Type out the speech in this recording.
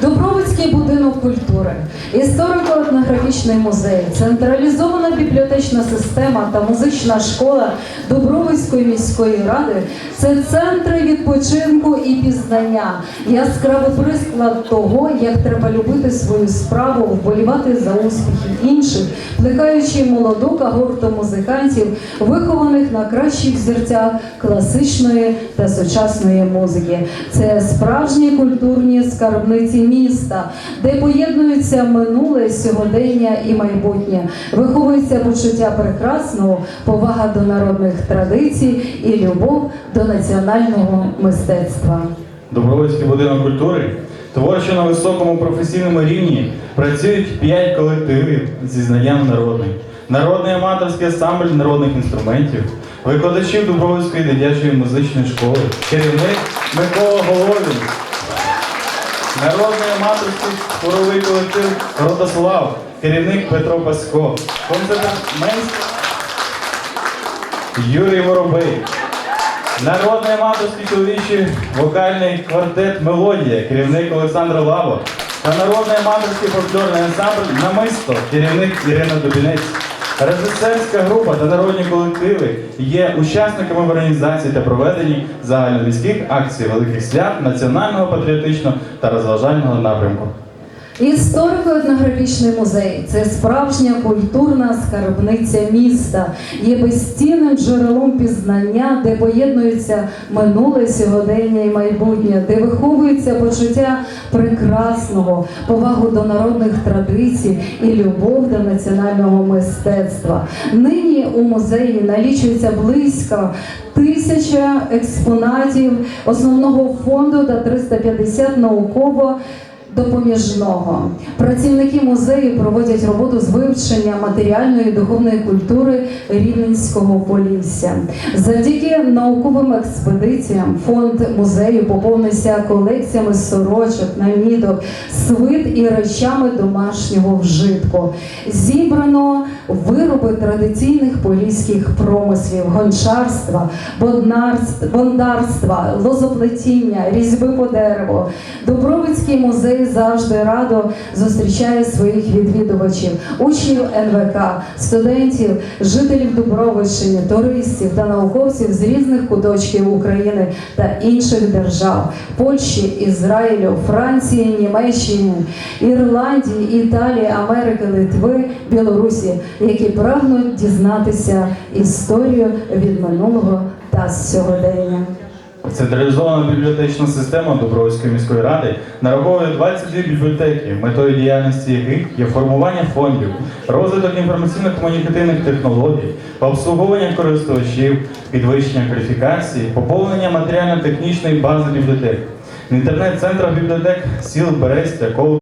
Добро Дубровицький будинок культури, історико-етнографічний музей, централізована бібліотечна система та музична школа Дубровицької міської ради це центри відпочинку і пізнання, яскравий присклад того, як треба любити свою справу, вболівати за успіхи інших, плекаючи молоду когорту музикантів, вихованих на кращих взірцях класичної та сучасної музики. Це справжні культурні скарбниці міста, де поєднуються минуле, сьогодення і майбутнє, виховується почуття прекрасного, повага до народних традицій і любов до національного мистецтва. Добровольський будинок культури. Творчо на високому професійному рівні працюють п'ять колективів зі знанням народних, народний аматорський ансамбль народних інструментів, викладачів Дубровицької дитячої музичної школи, керівник Микола Головін, народний аматорський хоровий колектив Родослав, керівник Петро Пасько, концертмейстер Юрій Воробей. Народний аматорський чоловічий вокальний квартет Мелодія, керівник Олександр Лаво та народний аматорський фольклорний ансамбль Намисто, керівник Ірина Дубінець. Режисерська група та народні колективи є учасниками в організації та проведенні загальноміських акцій великих свят національного патріотичного та розважального напрямку. Історико-етнографічний музей це справжня культурна скарбниця міста, є безцінним джерелом пізнання, де поєднуються минуле, сьогодення і майбутнє, де виховується почуття прекрасного, повагу до народних традицій і любов до національного мистецтва. Нині у музеї налічується близько тисяча експонатів основного фонду та 350 науково допоміжного. Працівники музею проводять роботу з вивчення матеріальної і духовної культури Рівненського Полісся. Завдяки науковим експедиціям фонд музею поповнився колекціями сорочок, наміток, свит і речами домашнього вжитку. Зібрано вироби традиційних поліських промислів, гончарства, бондарства, лозоплетіння, різьби по дереву. Дубровицький музей завжди радо зустрічає своїх відвідувачів, учнів НВК, студентів, жителів Дубровиччини, туристів та науковців з різних куточків України та інших держав Польщі, Ізраїлю, Франції, Німеччини, Ірландії, Італії, Америки, Литви, Білорусі, які прагнуть дізнатися історію від минулого та сьогодення. Централізована бібліотечна система Дубровської міської ради нараховує 22 бібліотеки, метою діяльності яких є формування фондів, розвиток інформаційно-комунікативних технологій, обслуговування користувачів, підвищення кваліфікації, поповнення матеріально-технічної бази бібліотек. В інтернет-центрах бібліотек сіл Берестя, Кол.